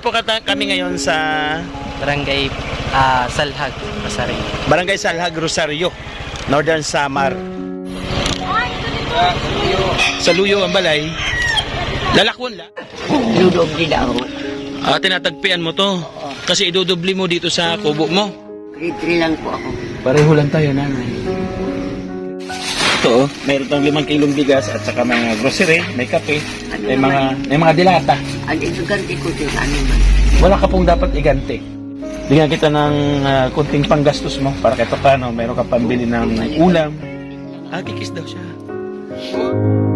Nandito po kata- kami ngayon sa Barangay ah, Salhag, Pasari. Barangay Salhag, Rosario, Northern Samar. Sa Luyo ang balay. Lalakwon la. Din ako. Ah, tinatagpian mo to. Kasi idudubli mo dito sa kubo mo. 3 lang po ako. Pareho lang tayo, nanay. Ito, oh, mayroon tayong limang kilong bigas at saka mga grocery, may kape, may mga, may mga dilata. Ang isugante ko din ano man. Wala ka pong dapat iganti. Bigyan kita ng ah, kunting panggastos mo para kahit paano mayroon ka pambili ng ulam. Ah, kikis daw siya. Siya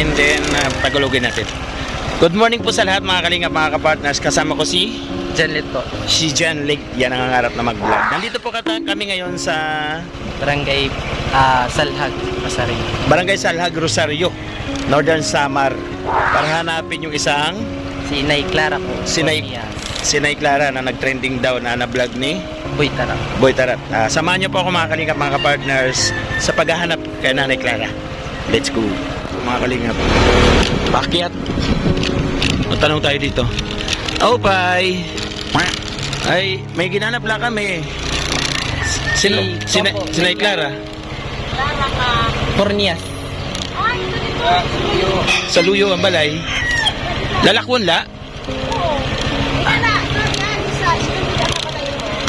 and then uh, tagalogin natin. Good morning po sa lahat mga kalingap, mga kapartners. Kasama ko si Janlit po. si Jan Lake. Yan ang nangangarap na mag-vlog. Nandito po kata- kami ngayon sa Barangay ah, Salhag, Pasari. Barangay Salhag, Rosario, Northern Samar. Para hanapin yung isang Si Inay Clara po. Si Nay- si Nay Clara na nag-trending daw na na-vlog ni Boy Tara. Boy Tarat. Ah, samahan niyo po ako mga kalingap, mga kapartners sa paghahanap kay Nanay Clara. Let's go. Mga kalingap. Pakyat. Tanong tayo dito. Oh, bye. Ay, may ginanap lang kami. Si- Si, Opo. si Nay Clara. Cornias. Sa Luyo ang balay. Lalakwon la.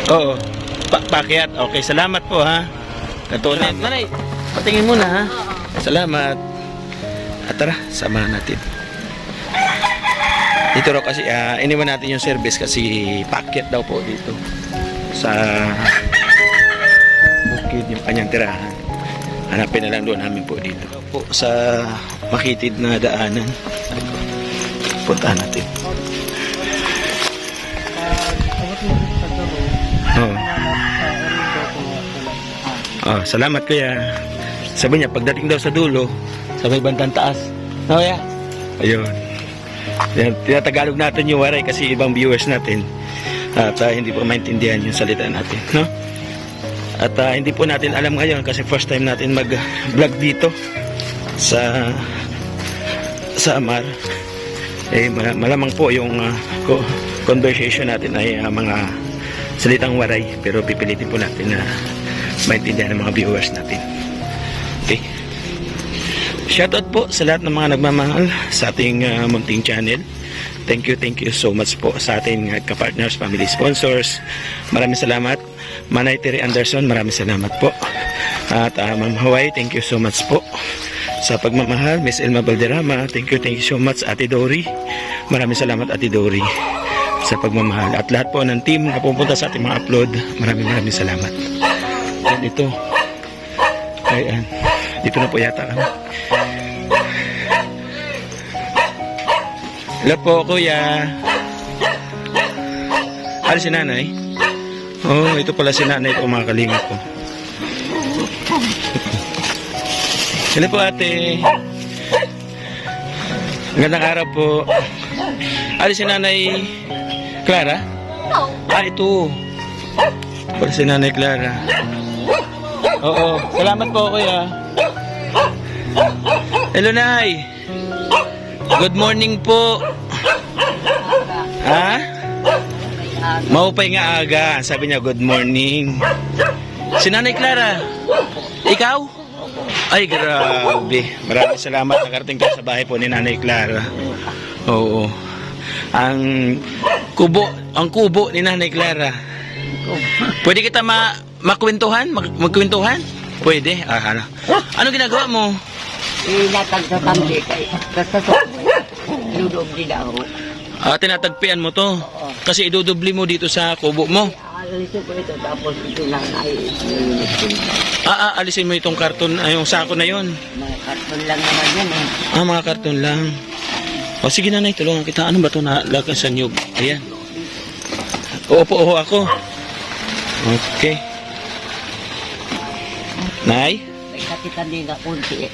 Oo. Pa pakyat. Okay, salamat po ha. Katunan. Nanay, patingin muna ha. Salamat. At tara, samahan natin. Dito raw kasi, ah, iniwan natin yung service kasi pakyat daw po dito. Sa bukid yung kanyang tirahan. Hanapin na lang doon namin po dito. Po sa makitid na daanan. Puntahan natin. Oh. Oh, salamat kuya. Sabi niya, pagdating daw sa dulo, sa may bandang taas. Oh, yeah. Ayun. Yan, tinatagalog natin yung waray kasi ibang viewers natin at ah, hindi po maintindihan yung salita natin, no? At ah, hindi po natin alam ngayon kasi first time natin mag-vlog dito sa sa Amar. Eh mal- malamang po yung co- conversation natin ay ah, mga salitang waray pero pipilitin po natin na maintindihan ng mga viewers natin. Shoutout po sa lahat ng mga nagmamahal sa ating ah, munting channel. Thank you, thank you so much po sa ating uh, kapartners, family sponsors. Maraming salamat. Manay Terry Anderson, maraming salamat po. At uh, Ma'am Hawaii, thank you so much po sa pagmamahal. Miss Elma Valderrama, thank you, thank you so much. Ate Dory, maraming salamat Ate Dory sa pagmamahal. At lahat po ng team na pupunta sa ating mga upload, maraming maraming salamat. At ito, ayan, dito na po yata kami. Hello po, kuya. Ano si nanay? Oh, ito pala si nanay ko, mga kalingap ko. Hello po, ate. Magandang araw po. Ano si nanay Clara? Ah, ito. Pala si nanay Clara. Oo, salamat po, kuya. Hello, nay. Good morning po. Ha? Maupay nga aga. Sabi niya, good morning. Si Nanay Clara. Ikaw? Ay, grabe. Maraming salamat. Nakarating ka sa bahay po ni Nanay Clara. Oo. Ang kubo, ang kubo ni Nanay Clara. Pwede kita ma makwentuhan? Mag magkwentuhan? Pwede. Ah, ano? Ano ginagawa mo? Ilatag sa tambi kay kasaso. Dudog din ako. Ah, tinatagpian mo to. Kasi idudubli mo dito sa kubo mo. Alisin ko ito tapos ito lang ay Ah, ah, alisin mo itong karton, ay yung sako na yon. mga karton lang naman yan eh. Ah, mga karton lang. O sige nanay, tulungan kita. Ano ba ito na lakas sa nyug? Ayan. Oo po, oo ako. Okay. Nay? May kapitan din na kunti eh.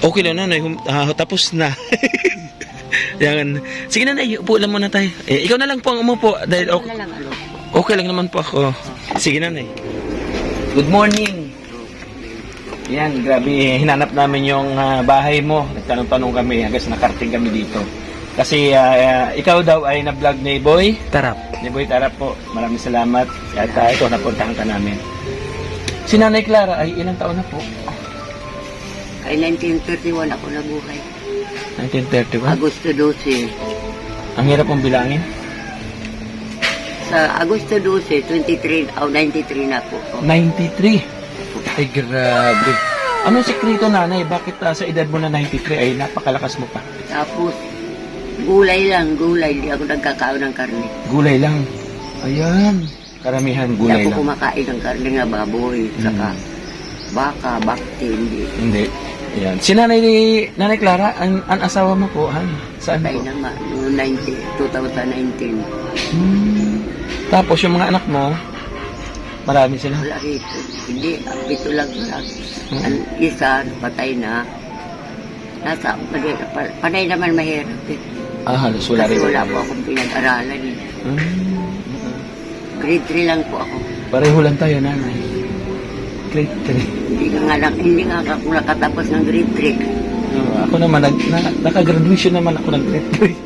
Okay lang nanay, Hum- ah, tapos na. Yan. Sige nanay, upo lang muna tayo. Eh, ikaw na lang po ang umupo dahil okay, ano. okay lang naman po ako. Sige nanay. Good morning. Yan, grabe. Hinanap namin yung ah, bahay mo. Nagtanong-tanong kami hanggang sa nakarating kami dito. Kasi ah, ah, ikaw daw ay na-vlog ni Boy. Tarap. Ni Boy Tarap po. Maraming salamat. At uh, ito, napuntahan ka namin. Si Nanay Clara ay ilang taon na po? Ay 1931 ako nabuhay. 1931. Agosto 12. Ang hirap pong bilangin. Sa Agosto 12, 23, o 93 na po. ako. 93. Ay, grabe. Anong sekreto, nanay? Bakit ah, sa edad mo na 93 ay napakalakas mo pa? Tapos, gulay lang, gulay. Hindi ako nagkakaon ng karne. Gulay lang. Ayan. Karamihan Hindi gulay ako lang. kumakain ng karne nga baboy. Saka, Mm. baka, bakti, hindi. Hindi. Ayan. Si nanay, nanay Clara, ang, ang asawa mo po, han? Saan Patay po? naman, noong 90, 2019. Hmm. Tapos yung mga anak mo, marami sila. Wala rito. Hindi, ito lang lang. Mm. Ang isa, patay na. Nasa, panay, panay naman mahirap eh. Ah, halos wala Kasi rin. wala po akong pinag-aralan eh. Hmm. Grade 3 lang po ako. Pareho lang tayo, nanay. Grade 3. Hindi nga hindi nga ako nakatapos ng grade 3. Uh, ako naman, nag, na, naka-graduation naman ako ng grade 3.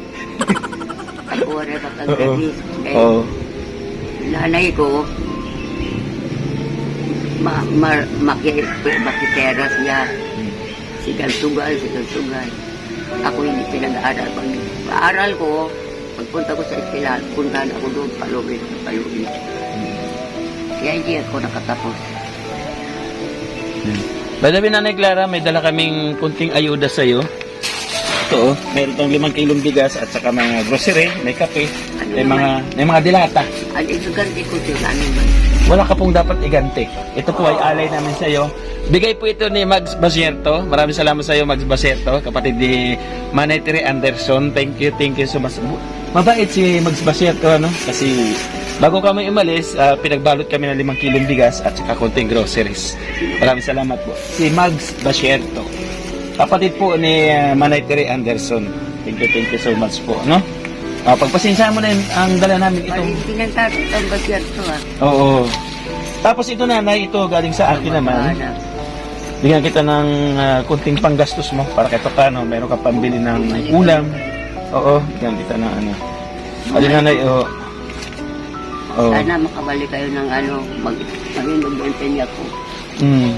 Ako pa Oo. kag-graduate. Eh, Oo. nanay ko, ma, ma, maki, makitera siya. Sigal sugal, sigal sugal. Ako hindi pinag-aaral. Pag aaral ko, pagpunta ko sa eskwela, puntahan ako doon, palubin, palubin. Kaya hindi ako nakatapos. By the way, Nanay Clara, may dala kaming kunting ayuda sa iyo. Ito, oh, meron tong limang kilong bigas at saka mga grocery, may kape, may mga, may mga dilata. Ang isuganti ko siya, ano man. Wala ka pong dapat igante. Ito po ay alay namin sa iyo. Bigay po ito ni Mags Basierto. Maraming salamat sa iyo, Mags Basierto. Kapatid ni Manay Tere Anderson. Thank you, thank you so much. Mabait si Mags Basierto, ano? Kasi bago kami umalis, ah, pinagbalot kami ng limang kilong bigas at saka konting groceries. Maraming salamat po. Si Mags Basierto. Kapatid po ni ah, Manay Tere Anderson. Thank you, thank you so much po, no? Ah, pagpasensya mo na yun, ang dala namin itong Paling pinagtatang ba siya ito ah? Oo. Tapos ito nanay, ito galing sa akin naman. Bigyan kita ng ah, kunting panggastos mo para kahit paano meron ka pambili ng ulam. Oo, bigyan kita ng ano. Alin nanay, oo. Oo. Sana makabalik kayo ng ano, mag marinog ng tinya ko. Mm.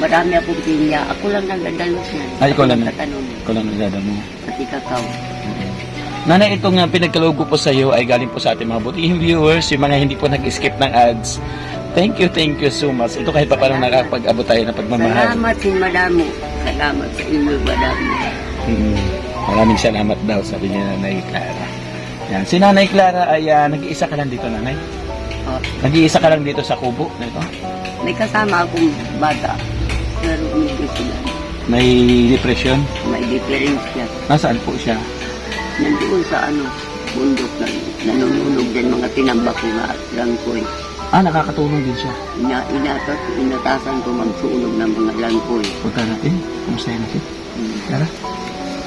Marami akong tinya. Ako lang nagdadalos yan. Ay, ikaw lang. Tatanong Ikaw lang nagdada mo. pati kakao. Nanay, itong uh, pinagkaloob ko po sa iyo ay galing po sa ating mga butihing viewers, yung mga hindi po nag-skip ng ads. Thank you, thank you so much. Ito kahit pa paano nakapag-abot tayo ng pagmamahal. Salamat sin madamo. Salamat sa inyo, madamo. Mm, maraming salamat daw, sabi niya Nanay Clara. Yan. Si Nanay Clara ay ah, nag-iisa ka lang dito, Nanay? Oh, Nag-iisa ka lang dito sa kubo na ito? may kasama akong bata. Pero hindi sila. May depression? May difference siya. Nasaan po siya? Nandoon sa ano, bundok na nanununog din mga tinambak na langkoy. Ah, nakakatulong din siya. Ina, inatas, inatasan ko magsunog ng mga langkoy. Punta natin. Kumusta natin? Hmm. Clara?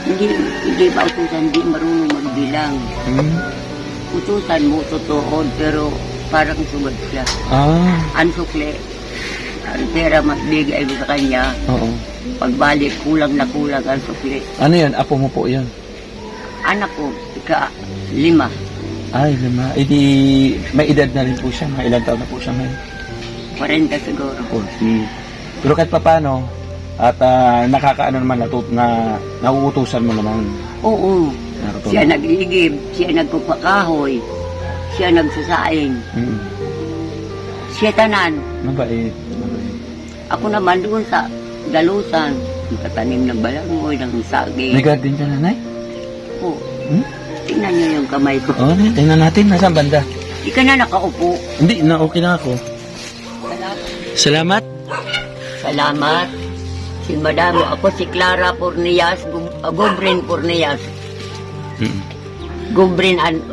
Hindi, hindi ba utusan, hindi marunong magbilang. Hmm. Utusan mo, totoo, pero parang sugad siya. Ah, Ang sukle, ang pera magbigay mo sa kanya, oo. pagbalik, kulang na kulang ang sukle. Ano yun? Apo mo po yun? Anak ko, ika, lima. Ay, lima. Eh di, may edad na rin po siya. Mga ilang taon na po siya ngayon. 40 siguro. 40. Pero kahit papano, at ah, nakakaano naman natut na nauutusan mo naman. Oo, Nakatulong. siya nagligib, siya nagpupakahoy, siya nagsasaing, Mm. siya tanan. Mabait. Mabait. Ako naman doon sa dalusan, tatanim ng balangoy, ng saging. May garden ka nanay? Oo. Hmm? Tingnan niyo yung kamay ko. Oh, tingnan natin. Nasaan banda? Di ka na nakaupo. Hindi, na okay na ako. Salamat. Salamat. Si Madamo, ako si Clara Pornias, uh, Gubrin Pornias. Mm. Gubrin an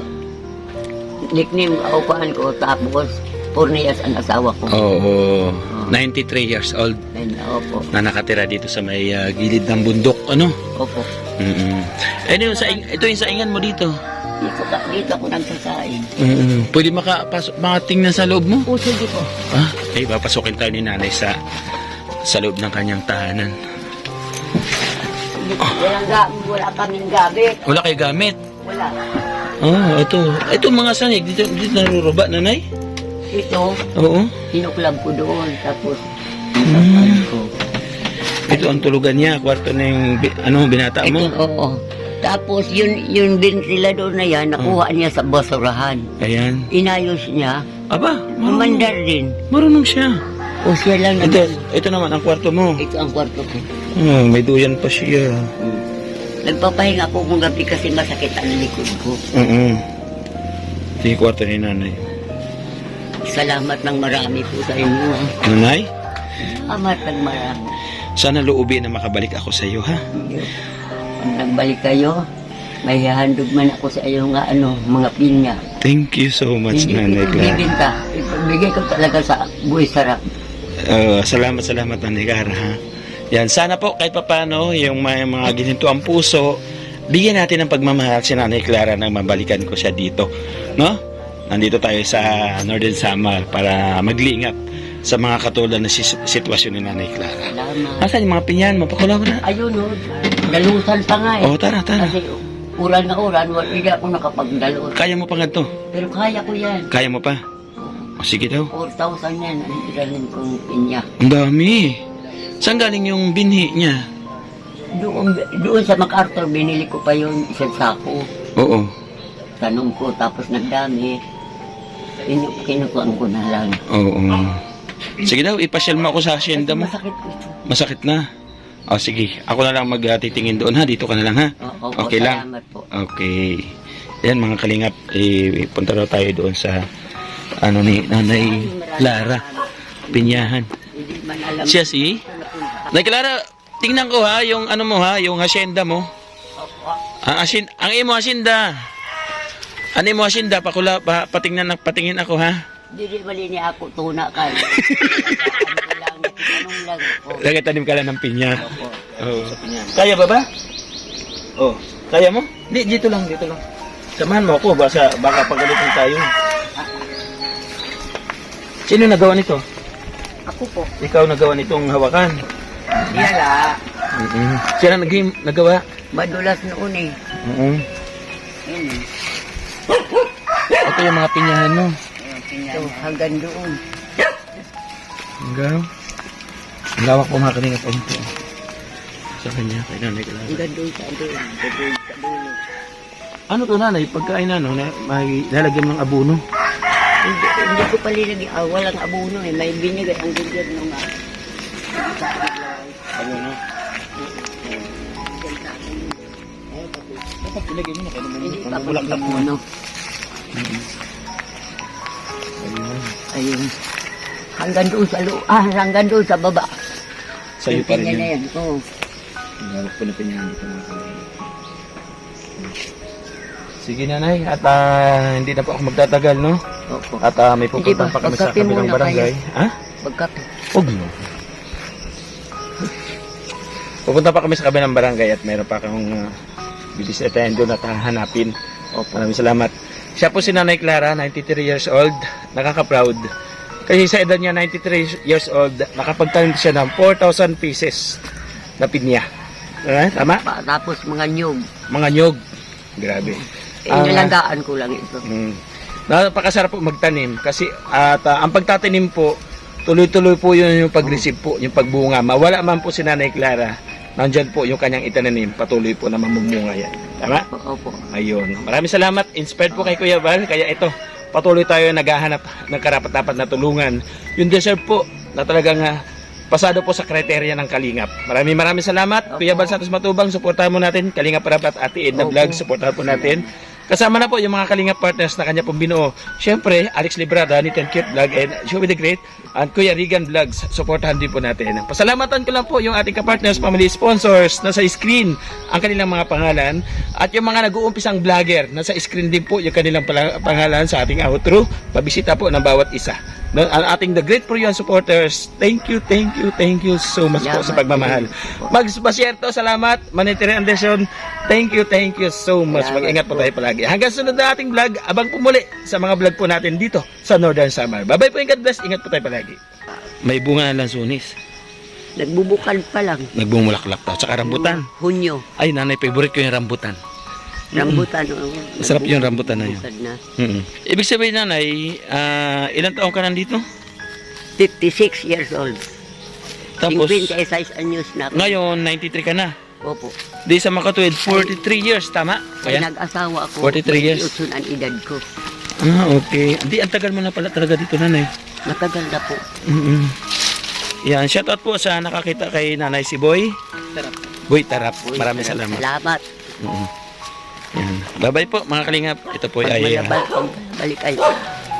nickname ako ko tapos Pornias ang asawa ko. Oo. 93 years old Ayun, opo. na nakatira dito sa may ah, gilid ng bundok. Ano? Opo. Mm-mm. Ano yung saing, ito yung saingan mo dito. Dito, ka, dito ako nagsasaing. Mm-mm. Pwede makapasok, makatingnan sa loob mo? O, sige po. Ah, eh, papasukin tayo ni nanay sa sa loob ng kanyang tahanan. Walang ga, wala kaming gabi. Wala kayo gamit. Wala. Oh, ito. Ito mga sanig. Dito, dito naruruba, nanay? Ito, Oo. hinuklab ko doon. Tapos, Mm. ko. Ito ang tulugan niya. Kwarto na yung, bi- ano, binata Ito, mo. oo. Tapos, yun, yun ventilador na yan, nakuha niya sa basurahan. Ayan. Inayos niya. Aba, marunong, Umandar din. marunong siya. O siya lang Ito, naman. ito naman ang kwarto mo. Ito ang kwarto ko. Oh, may duyan pa siya. Mm. Nagpapahinga ako kung gabi kasi masakit ang likod ko. Oo. Ito yung kwarto ni nanay. Salamat ng marami po sa inyo. Nanay, Amat ng marami. sana loobin na makabalik ako sa iyo, ha? Pag nagbalik kayo, may hahandog man ako sa iyo nga ano, mga pinya. Thank you so much, Hindi Nanay Clara. bibinta. Ibigay ko talaga sa buhay sarap. Uh, salamat, salamat, Nanay Clara, ha? Yan, sana po kahit papano, yung may mga gininto ang puso, bigyan natin ng pagmamahal si Nanay Clara nang mabalikan ko siya dito. No? Nandito tayo sa Northern Samar para maglingap sa mga katulad na sitwasyon ni Nanay Clara. Salamat. Asan yung mga pinyan? Mapakulaw na. Ayun o, dalusan pa nga eh. Oh, tara, tara. Kasi uran na uran, wala hindi ako nakapagdalo. Kaya mo pa nga to? Pero kaya ko yan. Kaya mo pa? O, sige daw. 4,000 yan, ang iranin kong pinya. Ang dami. Saan galing yung binhi niya? Doon, doon sa MacArthur, binili ko pa yung isang sako. Oo. Tanong ko, tapos nagdami. Kinu kinukuhan ko na lang. Oo. Sige daw, ipasyal mo ako sa hacienda mo. Masakit ko ito. Masakit na. O sige, ako na lang magtitingin doon ha. Dito ka na lang ha. Oo, Okay lang. Po. Okay. Yan mga kalingap, eh, punta daw tayo doon sa ano ni Nanay Clara Pinyahan. Siya si Nanay Clara, tingnan ko ha, yung ano mo ha, yung hacienda mo. Ang asin, ang imo hacienda. Ano imo hacienda, pakula, pa, patingnan, patingin ako ha. Hindi mali niya ako tuna ka. Ko lang, tanong lang ako. Lagay tanim ka lang ng pinya. Oo. Kaya ba ba? Oh, kaya mo? Di, dito lang, dito lang. Samahan mo ako, baka, baka pagalitan tayo. Sino nagawa nito? Ako po. Ikaw nagawa nitong hawakan. Yala. Mm-mm. Sino nag nagawa? Madulas noon eh. Oo. Eh. Ito yung mga pinyahan mo. Ito, hanggang doon. Hanggang. Ang lawak ko mga kalinga pa ito. Sa kanya, kay nanay ko lang. Hanggang doon sa doon. Ano to nanay? Pagkain na, may lalagyan ng abono. Hindi, hindi ko pala lagi, ah, walang abuno eh. May binigay ang gobyerno nga. Ano na? Dapat ilagay mo na naman Hindi pa bulaklak mo. nagpuno. Ayun. Hanggang doon sa lo, ah, hanggang doon sa baba. Sa'yo pa rin yan. Oo. Hawak po na pinyahan dito mga. Sige nanay, at ah, hindi na po ako magtatagal, no? Opo. At ah, may pupunta pa kami sa kabilang barangay. Ha? Pagkape. Huwag mo. Pupunta pa kami sa kabilang barangay at meron pa akong uh, bibisitahin doon at hahanapin. O, maraming salamat. Siya po si Nanay Clara, 93 years old, nakaka-proud. Kasi sa edad niya, 93 years old, nakapagtanim siya ng 4,000 pieces na pinya. Eh, tama? Tapos mga nyug. Mga nyog. Grabe. Eh, Ah. nilagaan ko lang ito. Mm. Napakasarap po magtanim kasi at ah, ang pagtatanim po, tuloy-tuloy po yun yung pag-receive po, yung pagbunga. Mawala man po si Nanay Clara, nandyan po yung kanyang itananim, patuloy po na mamumunga yan. Tama? Opo. Ayun. Maraming salamat. Inspired po kay Kuya Val. Kaya ito, patuloy tayo naghahanap ng karapat-dapat na tulungan. Yung deserve po na talagang ah, pasado po sa kriteria ng Kalingap. Maraming maraming salamat. Kuya Val Santos Matubang, suportahan mo natin. Kalingap Rapat at Ate Edna Opo. Vlog, suportahan po natin. Kasama na po yung mga Kalingap partners na kanya pong binuo. Siyempre, Alex Librada, ni Ten Cute Vlog, and Joey the Great, and Kuya Regan Vlogs, suportahan din po natin. Pasalamatan ko lang po yung ating kapartners, family sponsors, nasa screen ang kanilang mga pangalan, at yung mga nag-uumpisang vlogger, nasa screen din po yung kanilang pangalan sa ating outro. Pabisita po ng bawat isa. Ang ating The Great You supporters, thank you, thank you, thank you so much po sa pagmamahal. din. Mags Basierto, salamat. Manitiri Anderson, thank you, thank you so much. Mag-ingat po po. tayo palagi. Hanggang sunod na ating vlog, abang pumuli sa mga vlog po natin dito sa Northern Samar. Bye-bye po and God bless. Ingat po tayo palagi. May bunga na lansunis. Nagbubukal pa lang. Nagbumulaklak daw. Tsaka rambutan. Hunyo. Ay, nanay, favorite ko yung rambutan. Rambutan. oh. Masarap yung rambutan na yun. Na. Mm. Ibig sabihin, nanay, ah, ilang taong ka nandito? 56 years old. Tapos, 56 anyos na ako. ngayon, 93 ka na. Opo. Di sa makatuwid, 43 years, tama? Kaya nag-asawa ako. 43 years. 28 ang edad ko. Ah, okay. Di, ang tagal mo na pala talaga dito, nanay. Matagal na po. Mm-mm. Yan, shoutout po sa nakakita kay nanay si Boy. Tarap. Boy Tarap, Uy, maraming salamat. Salamat. Mm-mm. Yan. Bye-bye po, mga kalingap. Ito po Pag ay... pag balik kayo.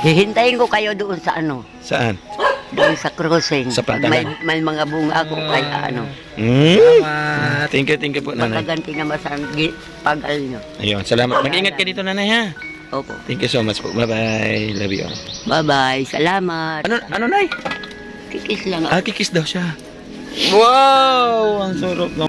Hihintayin ko kayo doon sa ano, saan? Doon sa crossing. Sa Pag may, pantalan. may mga bunga ako, ay ano, Mm. Salamat. Thank you, thank you po, nanay. makaganti naman sa gi- pag-al nyo. Ayun, salamat. Mag-ingat ka dito, nanay, ha? Opo. Thank you so much po. Bye-bye. Love you. Bye-bye. Salamat. Ano, ano, nay? Kikis lang ako. Ah, kikis daw siya. Wow! Ang sarap ng...